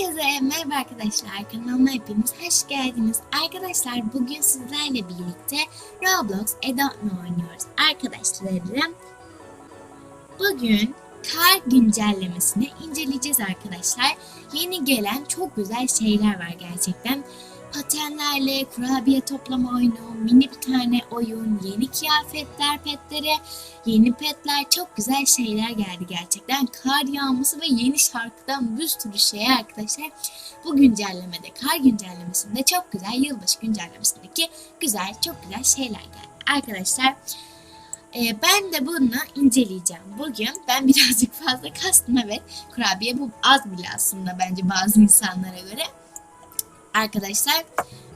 Herkese merhaba arkadaşlar. Kanalıma hepiniz hoş geldiniz. Arkadaşlar bugün sizlerle birlikte Roblox Adopt oynuyoruz. Arkadaşlarım bugün kar güncellemesini inceleyeceğiz arkadaşlar. Yeni gelen çok güzel şeyler var gerçekten. Patenlerle kurabiye toplama oyunu, mini bir tane oyun, yeni kıyafetler petlere, yeni petler çok güzel şeyler geldi gerçekten. Kar yağması ve yeni şarkıdan bir sürü şey arkadaşlar. Bu güncellemede, kar güncellemesinde çok güzel, yılbaşı güncellemesindeki güzel, çok güzel şeyler geldi. Arkadaşlar e, ben de bunu inceleyeceğim. Bugün ben birazcık fazla kastım evet. Kurabiye bu az bile aslında bence bazı insanlara göre. Arkadaşlar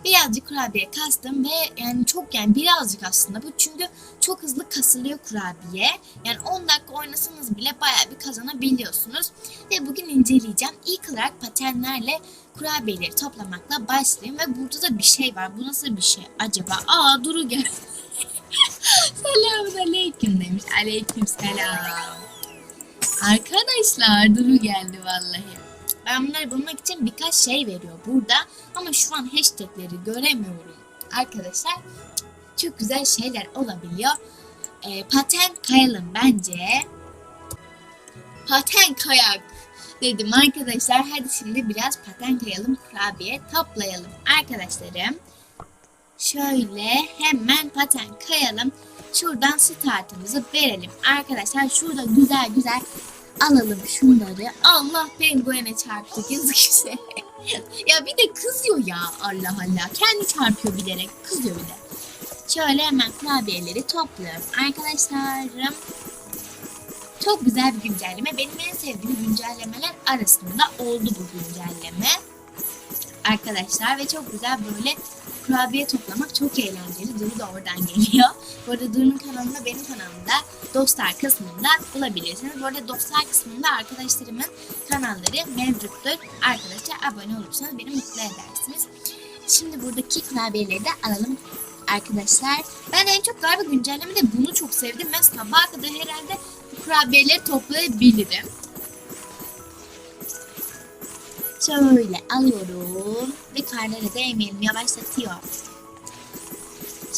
birazcık kurabiye kastım ve yani çok yani birazcık aslında bu çünkü çok hızlı kasılıyor kurabiye. Yani 10 dakika oynasanız bile bayağı bir kazanabiliyorsunuz. Ve bugün inceleyeceğim. İlk olarak patenlerle kurabiyeleri toplamakla başlayayım ve burada da bir şey var. Bu nasıl bir şey acaba? Aa Duru gel. Selamun aleyküm demiş. Aleyküm selam. Arkadaşlar Duru geldi vallahi. Ben bunları bulmak için birkaç şey veriyor burada. Ama şu an hashtagleri göremiyorum. Arkadaşlar çok güzel şeyler olabiliyor. Ee, paten kayalım bence. Paten kayak dedim arkadaşlar. Hadi şimdi biraz paten kayalım kurabiye toplayalım. Arkadaşlarım şöyle hemen paten kayalım. Şuradan startımızı verelim. Arkadaşlar şurada güzel güzel alalım şunları. Allah penguene çarptı yazık şey. ya bir de kızıyor ya Allah Allah. Kendi çarpıyor bilerek kızıyor bir de. Şöyle hemen kurabiyeleri topluyorum. Arkadaşlarım çok güzel bir güncelleme. Benim en sevdiğim güncellemeler arasında oldu bu güncelleme. Arkadaşlar ve çok güzel böyle kurabiye toplamak çok eğlenceli. Duru da oradan geliyor. Bu arada Duru'nun kanalında benim kanalımda dostlar kısmında bulabilirsiniz. Bu arada dostlar kısmında arkadaşlarımın kanalları mevcuttur. Arkadaşlar abone olursanız beni mutlu edersiniz. Şimdi buradaki kurabiyeleri de alalım arkadaşlar. Ben en çok galiba güncellemede bunu çok sevdim. Ben sabaha kadar herhalde kurabiyeleri toplayabilirim. Şöyle alıyorum ve karnlara değmeyelim yavaşlatıyor.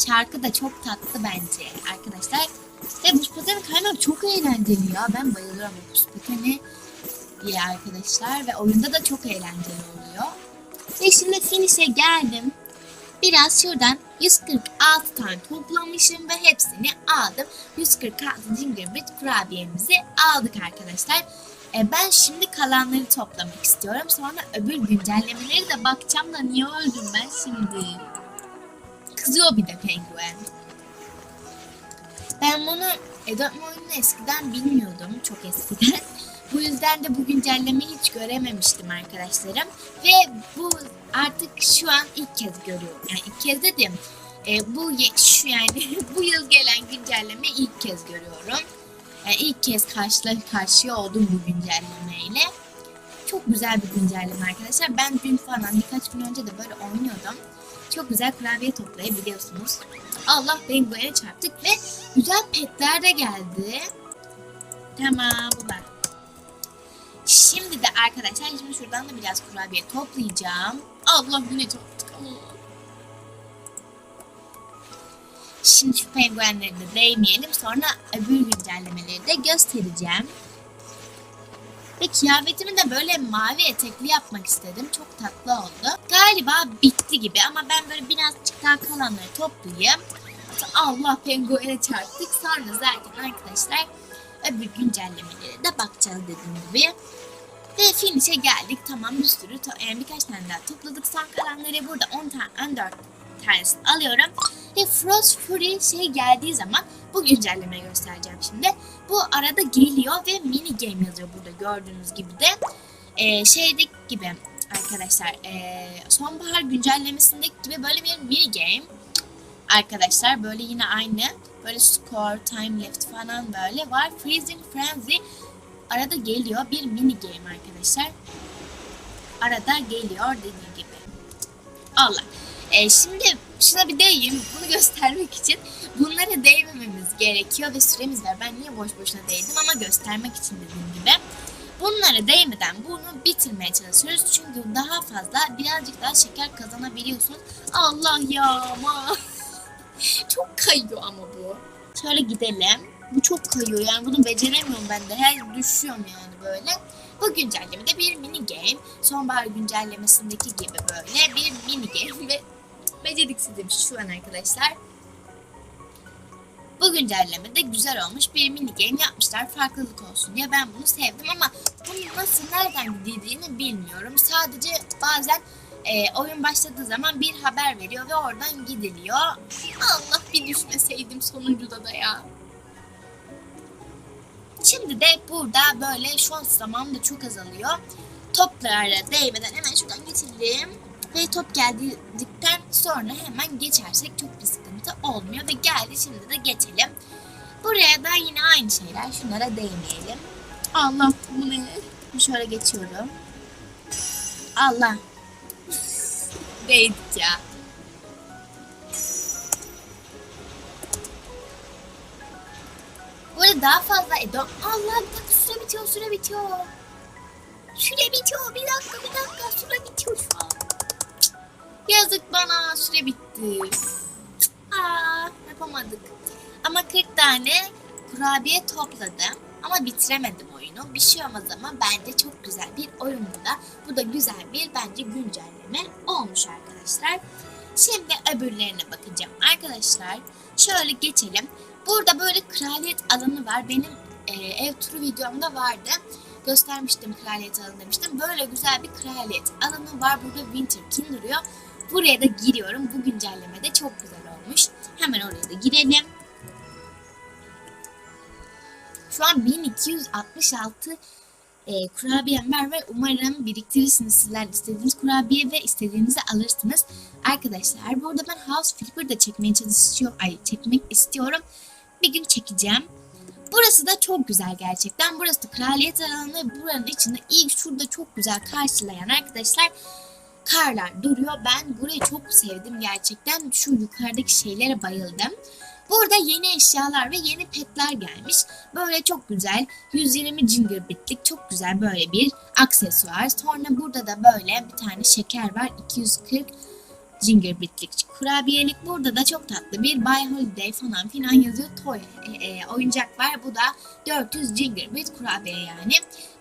Şarkı da çok tatlı bence arkadaşlar. Ve buz pateni kaymak çok eğlenceli ya. Ben bayılıyorum bu buz pateni diye arkadaşlar. Ve oyunda da çok eğlenceli oluyor. Ve şimdi finish'e geldim. Biraz şuradan 146 tane toplamışım ve hepsini aldım. 146 Gingerbread kurabiyemizi aldık arkadaşlar. E, ben şimdi kalanları toplamak istiyorum. Sonra öbür güncellemeleri de bakacağım da niye öldüm ben şimdi? Kızıyor bir de penguen. Ben bunu Adopt oyununu eskiden bilmiyordum. Çok eskiden. Bu yüzden de bu güncellemeyi hiç görememiştim arkadaşlarım. Ve bu artık şu an ilk kez görüyorum. Yani ilk kez dedim. E, bu şu yani bu yıl gelen güncelleme ilk kez görüyorum. Yani ilk kez karşı karşıya oldum bu güncellemeyle. Çok güzel bir güncelleme arkadaşlar. Ben dün falan birkaç gün önce de böyle oynuyordum. Çok güzel kurabiye toplayabiliyorsunuz. Allah benim bu yere çarptık ve güzel petler de geldi. Tamam bu var. Şimdi de arkadaşlar şimdi şuradan da biraz kurabiye toplayacağım. Allah yine çarptık. Allah. Şimdi şu penguenleri de değmeyelim. Sonra öbür güncellemeleri de göstereceğim. Ve kıyafetimi de böyle mavi etekli yapmak istedim. Çok tatlı oldu. Galiba bitti gibi ama ben böyle birazcık daha kalanları toplayayım. Allah penguene çarptık. Sonra zaten arkadaşlar öbür güncellemelere de bakacağız dediğim gibi. Ve finish'e geldik. Tamam bir sürü yani birkaç tane daha topladık. Son kalanları burada 10 tane 14 tanesini alıyorum. Ve Frost Fury şey geldiği zaman bu güncellemeyi göstereceğim şimdi. Bu arada geliyor ve mini game yazıyor burada gördüğünüz gibi de. Ee, şeydeki gibi arkadaşlar ee, sonbahar güncellemesindeki gibi böyle bir mini game arkadaşlar böyle yine aynı böyle score, time left falan böyle var. Freezing Frenzy arada geliyor bir mini game arkadaşlar. Arada geliyor dediğim gibi. Allah. E, şimdi şuna bir değeyim. Bunu göstermek için bunlara değmememiz gerekiyor ve süremiz var. Ben niye boş boşuna değdim ama göstermek için dediğim gibi. Bunları değmeden bunu bitirmeye çalışıyoruz. Çünkü daha fazla birazcık daha şeker kazanabiliyorsunuz. Allah ya ama. çok kayıyor ama bu. Şöyle gidelim. Bu çok kayıyor yani bunu beceremiyorum ben de. Her düşüyorum yani böyle. Bu güncellemede bir mini game. Sonbahar güncellemesindeki gibi böyle bir mini game ve beceriksizim şu an arkadaşlar. Bu güncellemede güzel olmuş bir mini game yapmışlar farklılık olsun diye ben bunu sevdim ama bunun nasıl nereden gidildiğini bilmiyorum. Sadece bazen e, oyun başladığı zaman bir haber veriyor ve oradan gidiliyor. Allah bir düşmeseydim sonuncuda da ya. Şimdi de burada böyle şu an zaman da çok azalıyor. Toplara değmeden hemen şuradan geçelim. Ve top geldikten sonra hemen geçersek çok bir sıkıntı olmuyor. Ve geldi şimdi de geçelim. Buraya da yine aynı şeyler. Şunlara değmeyelim. Allah bu ne? Şöyle geçiyorum. Allah. Değdik ya. Böyle daha fazla Edo. Allah bir dakika süre bitiyor süre bitiyor. Süre bitiyor bir dakika bir dakika süre bitiyor şu an. Yazık bana süre bitti. Aa yapamadık. Ama 40 tane kurabiye topladım. Ama bitiremedim oyunu. Bir şey olmaz ama bence çok güzel bir oyun bu da. Bu da güzel bir bence güncelleme olmuş arkadaşlar. Şimdi öbürlerine bakacağım. Arkadaşlar şöyle geçelim. Burada böyle kraliyet alanı var. Benim e, ev turu videomda vardı. Göstermiştim kraliyet alanı demiştim. Böyle güzel bir kraliyet alanı var. Burada Winter King duruyor. Buraya da giriyorum. Bu güncellemede çok güzel olmuş. Hemen oraya da girelim. Şu an 1266 e, kurabiyem var ve umarım biriktirirsiniz sizler istediğiniz kurabiye ve istediğinizi alırsınız. Arkadaşlar burada ben House Flipper da çekmeye çalışıyorum. Ay çekmek istiyorum. Bir gün çekeceğim. Burası da çok güzel gerçekten. Burası da kraliyet alanı buranın içinde ilk şurada çok güzel karşılayan arkadaşlar karlar duruyor. Ben burayı çok sevdim gerçekten. Şu yukarıdaki şeylere bayıldım. Burada yeni eşyalar ve yeni petler gelmiş. Böyle çok güzel 120 ginger bitlik çok güzel böyle bir aksesuar. Sonra burada da böyle bir tane şeker var 240 ginger bitlik kurabiyelik. Burada da çok tatlı bir Buy Holiday falan filan yazıyor. Toy e, e, oyuncak var. Bu da 400 ginger bit kurabiye yani.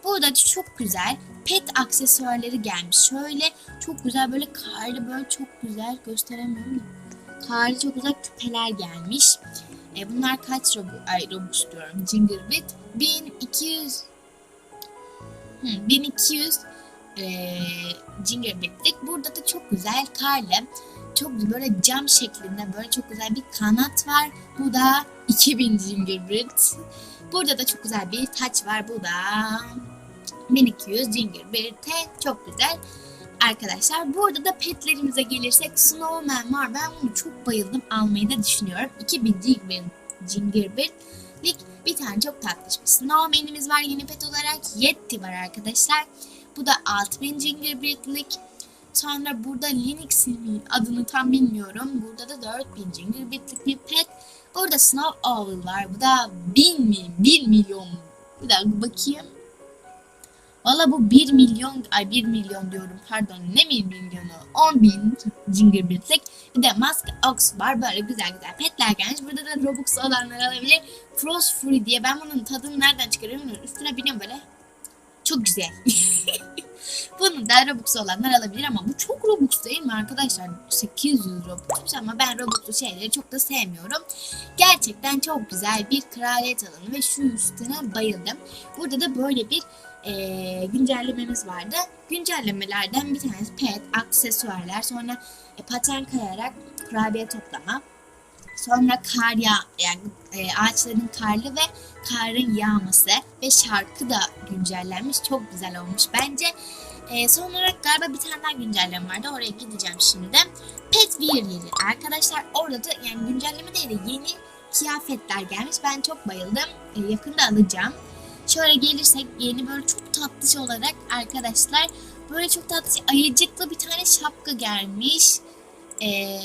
Burada da çok güzel pet aksesuarları gelmiş. Şöyle çok güzel böyle karlı böyle çok güzel gösteremiyorum da. Karlı çok güzel küpeler gelmiş. E, bunlar kaç robux, ay robux diyorum. Ginger bit 1200 Hı, 1200 e, ginger. Burada da çok güzel karlı çok böyle cam şeklinde böyle çok güzel bir kanat var. Bu da 2000 ginger bit. Burada da çok güzel bir taç var. Bu da 1200 ginger bit'e çok güzel. Arkadaşlar burada da petlerimize gelirsek Snowman var. Ben bunu çok bayıldım. Almayı da düşünüyorum. 2000 ginger, ginger bitlik bir tane çok tatlış bir Snowman'imiz var yeni pet olarak. Yeti var arkadaşlar. Bu da 6000 ginger bitlik. Sonra burada Linux'in adını tam bilmiyorum. Burada da 4000 ginger bitlik bir pet. Burada Snow Owl var. Bu da 1000 mi? 1 milyon. Bir dakika bakayım. Valla bu 1 milyon, ay 1 milyon diyorum pardon ne 1 milyonu? 10 bin ginger bitlik. Bir de Mask Ox var böyle güzel güzel petler gelmiş. Burada da Robux olanlar alabilir. Frost Fury diye ben bunun tadını nereden çıkarıyorum. Üstüne biniyorum böyle. Çok güzel. Bunu da Robux olanlar alabilir ama bu çok Robux değil mi arkadaşlar? 800 Robux ama ben Robux'lu şeyleri çok da sevmiyorum. Gerçekten çok güzel bir kraliyet alanı ve şu üstüne bayıldım. Burada da böyle bir e, güncellememiz vardı. Güncellemelerden bir tanesi pet, aksesuarlar, sonra e, paten kayarak kurabiye toplama. Sonra kar yağ, yani e, ağaçların karlı ve karın yağması ve şarkı da güncellenmiş. Çok güzel olmuş bence. E, son olarak galiba bir tane daha güncelleme vardı. Oraya gideceğim şimdi. Pet Wear'leri. Arkadaşlar orada da yani güncelleme değil de yeni kıyafetler gelmiş. Ben çok bayıldım. E, yakında alacağım. Şöyle gelirsek yeni böyle çok tatlış olarak arkadaşlar böyle çok tatlış ayıcıklı bir tane şapka gelmiş. Ee,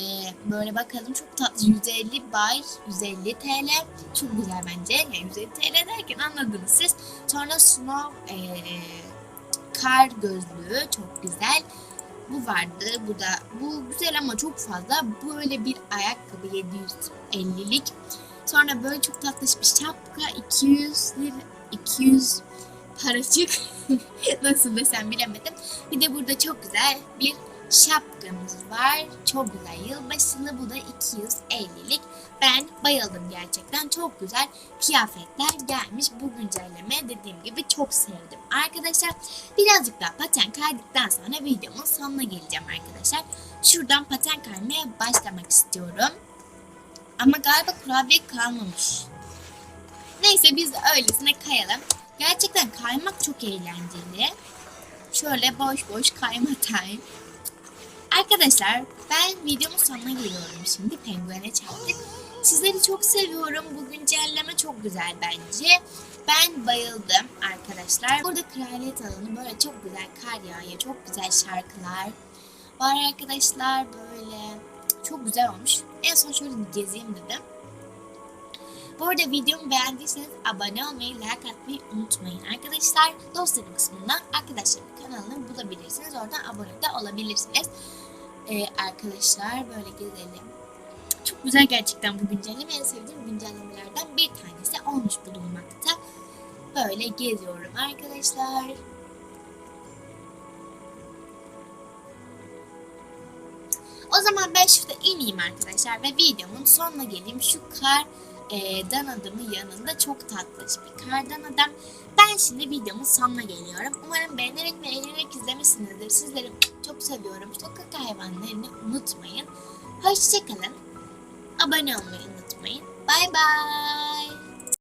böyle bakalım çok tatlı 150 bay 150 TL çok güzel bence yani 150 TL derken anladınız siz sonra snow ee, kar gözlüğü çok güzel. Bu vardı bu da bu güzel ama çok fazla. Böyle bir ayakkabı 750'lik sonra böyle çok tatlış bir şapka 200 lira 200 paracık nasıl desem bilemedim. Bir de burada çok güzel bir şapkamız var. Çok güzel yılbaşılı. Bu da 250'lik. Ben bayıldım gerçekten. Çok güzel kıyafetler gelmiş. Bu güncelleme dediğim gibi çok sevdim. Arkadaşlar birazcık daha paten kaydıktan sonra videomun sonuna geleceğim arkadaşlar. Şuradan paten kaymaya başlamak istiyorum. Ama galiba kurabiye kalmamış. Neyse biz de öylesine kayalım. Gerçekten kaymak çok eğlenceli. Şöyle boş boş kayma time. Arkadaşlar ben videomun sonuna geliyorum şimdi. Penguene çarptık. Sizleri çok seviyorum. Bu güncelleme çok güzel bence. Ben bayıldım arkadaşlar. Burada kraliyet alanı böyle çok güzel kar yağıyor. Çok güzel şarkılar var arkadaşlar. Böyle çok güzel olmuş. En son şöyle bir gezeyim dedim. Bu arada videomu beğendiyseniz abone olmayı, like atmayı unutmayın arkadaşlar. Dostlarım kısmından arkadaşlarım kanalını bulabilirsiniz. Oradan abone de olabilirsiniz. Ee, arkadaşlar böyle gezelim. Çok güzel gerçekten bu güncelleme. En sevdiğim güncellemelerden bir tanesi olmuş bulunmakta. Böyle geziyorum arkadaşlar. O zaman ben şurada ineyim arkadaşlar ve videomun sonuna geleyim. Şu kar e, dan yanında çok tatlış bir kardan adam. Ben şimdi videomun sonuna geliyorum. Umarım beğenerek ve eğlenerek izlemişsinizdir. Sizleri çok seviyorum. Sokak hayvanlarını unutmayın. Hoşçakalın. Abone olmayı unutmayın. Bay bay.